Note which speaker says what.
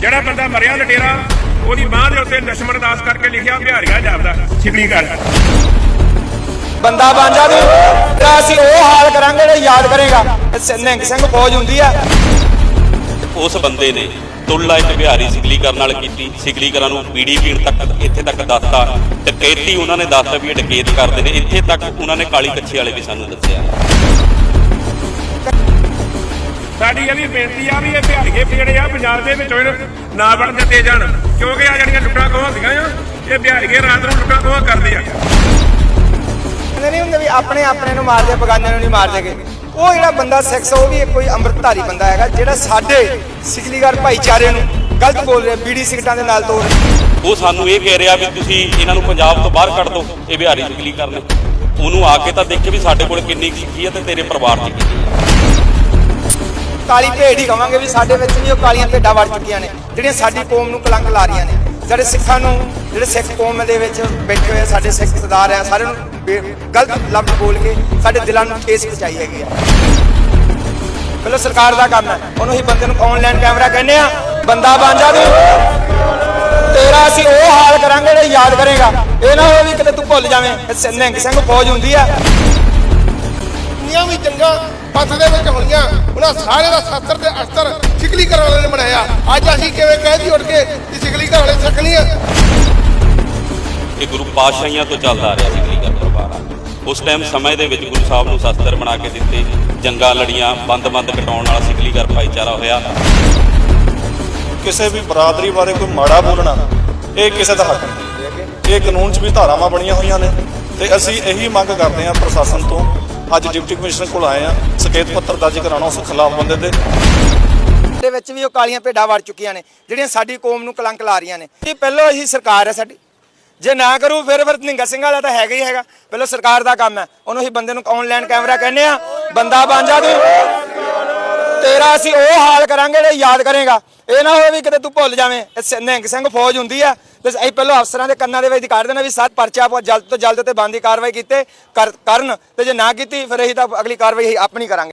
Speaker 1: ਜਿਹੜਾ ਬੰਦਾ ਮਰਿਆ ਲਟੇਰਾ ਉਹਦੀ ਬਾਹ ਦੇ ਉੱਤੇ ਲక్ష్మణ ਦਾਸ ਕਰਕੇ ਲਿਖਿਆ ਬਿਹਾਰੀਆ ਜਾਪਦਾ। ਛਿਪਣੀ ਕਰ।
Speaker 2: ਬੰਦਾ ਬਾਂਝਾ ਦੀ ਅਸੀਂ ਉਹ ਹਾਲ ਕਰਾਂਗੇ ਜਿਹੜਾ ਯਾਦ ਕਰੇਗਾ। ਨਿੰਗ ਸਿੰਘ ਫੌਜ ਹੁੰਦੀ ਆ।
Speaker 3: ਉਸ ਬੰਦੇ ਨੇ ਤੁਲਾ ਇੱਕ ਬਿਹਾਰੀ ਸਿਗਲੀ ਕਰਨ ਨਾਲ ਕੀਤੀ। ਸਿਗਲੀ ਕਰਨ ਨੂੰ ਪੀੜੀ ਪੀਣ ਤੱਕ ਇੱਥੇ ਤੱਕ ਦੱਸਤਾ। ਡਕੈਤੀ ਉਹਨਾਂ ਨੇ ਦੱਸਤਾ ਵੀ ਇਹ ਡਕੈਤ ਕਰਦੇ ਨੇ। ਇੱਥੇ ਤੱਕ ਉਹਨਾਂ ਨੇ ਕਾਲੀ ਕੱਛੀ ਵਾਲੇ ਵੀ ਸਾਨੂੰ ਦੱਸਿਆ।
Speaker 1: ਸਾਡੀ ਇਹ ਵੀ ਬੇਨਤੀ ਆ ਵੀ ਇਹ ਬਿਹਾਰੀਏ ਜਿਹੜੇ ਆ ਪੰਜਾਬ ਦੇ ਵਿੱਚੋਂ ਨਾ ਬਣ ਦਿੱਤੇ ਜਾਣ। ਕਿਉਂਕਿ ਆ ਜਿਹੜੀਆਂ ਲੁੱਟਾਂ ਖੋਹਾਂ ਹੁੰਦੀਆਂ ਆ ਇਹ ਬਿਹਾਰੀਏ ਰਾਤ ਨੂੰ ਲੁੱਟਾਂ ਖੋਹਾਂ ਕਰਦੇ ਆ।
Speaker 2: ਕਹਿੰਦੇ ਨਹੀਂ ਹੁੰਦੇ ਵੀ ਆਪਣੇ ਆਪਣੇ ਨੂੰ ਮਾਰਦੇ ਬਗਾਨਿਆਂ ਨੂੰ ਨਹੀਂ ਮਾਰਦੇਗੇ ਉਹ ਜਿਹੜਾ ਬੰਦਾ ਸੈਕਸ ਉਹ ਵੀ ਕੋਈ ਅੰਮ੍ਰਿਤਧਾਰੀ ਬੰਦਾ ਹੈਗਾ ਜਿਹੜਾ ਸਾਡੇ ਸਿਕਲੀਗਰ ਭਾਈਚਾਰੇ ਨੂੰ ਗਲਤ ਬੋਲ ਰਿਹਾ ਬੀੜੀ ਸਿਗਟਾਂ ਦੇ ਨਾਲ ਤੋੜ।
Speaker 3: ਉਹ ਸਾਨੂੰ ਇਹ ਕਹਿ ਰਿਹਾ ਵੀ ਤੁਸੀਂ ਇਹਨਾਂ ਨੂੰ ਪੰਜਾਬ ਤੋਂ ਬਾਹਰ ਕੱਢ ਦਿਓ ਇਹ ਬਿਹਾਰੀ ਸਿਗਲੀਕਰਨ ਨੇ। ਉਹਨੂੰ ਆ ਕੇ ਤਾਂ ਦੇਖੇ ਵੀ ਸਾਡੇ ਕੋਲ ਕਿੰਨੀ ਸਿੱਖੀ ਹੈ ਤੇ ਤੇਰੇ ਪਰਿਵਾਰ 'ਚ ਕਿੰਨੀ। ਹੈ
Speaker 2: ਕਾਲੀ ਭੇਡ ਹੀ ਕਵਾਂਗੇ ਵੀ ਸਾਡੇ ਵਿੱਚ ਵੀ ਉਹ ਕਾਲੀਆਂ ਭੇਡਾਂ ਵੜ ਚੁੱਕੀਆਂ ਨੇ, ਜਿਹੜੀਆਂ ਸਾਡੀ ਕੌਮ ਨੂੰ ਕਲੰਕ ਲਾ ਰਹੀਆਂ ਨੇ। ਜਿਹੜੇ ਸਿੱਖਾਂ ਨੂੰ, ਜਿਹੜੇ ਸਿੱਖ ਕੌਮ ਦੇ ਵਿੱਚ ਬੈਠੇ ਹੋਏ ਸਾਡੇ ਸਿੱਖ ਸਰਦਾਰ ਆ, ਸਾਰਿਆਂ ਨੂੰ ਗਲਤ ਲਫ਼ਜ਼ ਬੋਲ ਕੇ ਸਾਡੇ ਦਿਲਾਂ ਨੂੰ ਠੇਸ ਪਹੁੰਚਾਈ ਹੈਗੀ ਆ। ਪਹਿਲਾਂ ਸਰਕਾਰ ਦਾ ਕੰਮ ਹੈ, ਉਹਨੂੰ ਹੀ ਬੰਦੇ ਨੂੰ ਆਨਲਾਈਨ ਕੈਮਰਾ ਕਹਿੰਦੇ ਆ, ਬੰਦਾ ਬਣ ਜਾ ਤੂੰ। ਤੇਰਾ ਅਸੀਂ ਉਹ ਹਾਲ ਕਰਾਂਗੇ ਜਿਹੜਾ ਯਾਦ ਕਰੇਗਾ। ਇਹ ਨਾ ਹੋਵੇ ਵੀ ਕਿਤੇ ਤੂੰ ਭੁੱਲ ਜਾਵੇਂ, ਇਹ ਨਿਹੰਗ ਸਿੰਘ ਫੌਜ ਹੁੰਦੀ ਆ।
Speaker 4: ਜਿੰਨੀਆਂ ਵੀ ਜੰਗਾਂ ਪੰਥ ਦੇ ਵਿੱਚ ਹੋਈਆਂ ਉਹਨਾਂ ਸਾਰੇ ਦਾ ਸ਼ਾਸਤਰ ਤੇ ਅਸਤਰ ਸਿਕਲੀ ਕਰਨ ਵਾਲੇ ਨੇ ਬਣਾਇਆ। ਅੱਜ ਅਸੀਂ ਕਿਵੇਂ ਕਹਿ ਦੀ ਉੱਠ ਕੇ ਕਿ ਸਿਕਲੀ ਕਰਨ ਵਾਲੇ ਸਿੱਖਣੀ ਆ?
Speaker 3: ਇਹ ਗੁਰੂ ਪਾਤਸ਼ਾਹੀਆਂ ਤੋਂ ਚੱਲਦਾ ਆ ਰਿਹਾ ਸਿਗਲੀਕਰਨ ਪਰਿਵਾਰ ਆ। ਉਸ ਟਾਈਮ ਸਮੇਂ ਦੇ ਵਿੱਚ ਗੁਰੂ ਸਾਹਿਬ ਨੂੰ ਸ਼ਸਤਰ ਬਣਾ ਕੇ ਦਿੱਤੇ। ਜੰਗਾਂ ਲੜੀਆਂ ਬੰਦ-ਬੰਦ ਕਟਾਉਣ ਵਾਲਾ ਸਿਗਲੀਕਰ ਭਾਈਚਾਰਾ ਹੋਇਆ।
Speaker 5: ਕਿਸੇ ਵੀ ਬਰਾਦਰੀ ਬਾਰੇ ਕੋਈ ਮਾੜਾ ਬੋਲਣਾ ਇਹ ਕਿਸੇ ਦਾ ਹੱਕ ਨਹੀਂ। ਇਹ ਕਾਨੂੰਨ 'ਚ ਵੀ ਧਾਰਾਵਾਂ ਬਣੀਆਂ ਹੋਈਆਂ ਨੇ ਤੇ ਅਸੀਂ ਇਹੀ ਮੰਗ ਕਰਦੇ ਹਾਂ ਪ੍ਰਸ਼ਾਸਨ ਤੋਂ ਅੱਜ ਡਿਪਟੀ ਕਮਿਸ਼ਨਰ ਕੋਲ ਆਏ ਆ, ਸਕੇਤ ਪੱਤਰ ਦਰਜ ਕਰਾਉਣਾ ਉਸ ਖਿਲਾਫ ਬੰਦੇ ਦੇ।
Speaker 2: ਦੇ ਵਿੱਚ ਵੀ ਉਹ ਕਾਲੀਆਂ ਭੇਡਾਂ ਵੜ ਚੁੱਕੀਆਂ ਨੇ, ਜਿਹੜੀਆਂ ਸਾਡੀ ਕੌਮ ਨੂੰ ਕਲੰਕ ਲਾ ਰਹੀਆਂ ਨੇ। ਇਹ ਪਹਿਲਾਂ ਹੀ ਸਰਕਾਰ ਹੈ ਸਾਡੀ। ਜੇ ਨਾ ਕਰੂ, ਫਿਰ ਫਿਰ ਨਿੰਗਾ ਸਿੰਘ ਵਾਲਾ ਤਾਂ ਹੈਗਾ ਹੀ ਹੈਗਾ। ਪਹਿਲਾਂ ਸਰਕਾਰ ਦਾ ਕੰਮ ਹੈ। ਉਹਨੂੰ ਹੀ ਬੰਦੇ ਨੂੰ ਆਨਲਾਈਨ ਕੈਮਰਾ ਕਹਿੰਦੇ ਆ, ਬੰਦਾ ਬਣ ਜਾ ਤੂੰ। ਤੇਰਾ ਅਸੀਂ ਉਹ ਹਾਲ ਕਰਾਂਗੇ ਜਿਹੜਾ ਯਾਦ ਕਰੇਗਾ। ਇਹ ਨਾ ਹੋਵੇ ਵੀ ਕਿਤੇ ਤੂੰ ਭੁੱਲ ਜਾਵੇਂ। ਇਹ ਨਿਹੰਗ ਸਿੰਘ ਫੌਜ ਹੁੰਦੀ ਆ। ਤੇ ਅਸੀਂ ਪਹਿਲਾਂ ਅਫਸਰਾਂ ਦੇ ਕੰਨਾਂ ਦੇ ਵਿੱਚ ਦਿਖਾ ਦੇਣਾ ਵੀ ਸੱਤ ਪਰਚਾ ਪਾ ਜਲਦ ਤੋਂ ਜਲਦ ਤੇ ਬੰਦੀ ਕਾਰਵਾਈ ਕੀਤੇ ਕਰ- ਕਰਨ। ਤੇ ਜੇ ਨਾ ਕੀਤੀ, ਫਿਰ ਅਸੀਂ ਤਾਂ ਅਗਲੀ ਕਾਰਵਾਈ ਅਸੀਂ ਆਪਣੀ ਕਰਾਂਗੇ।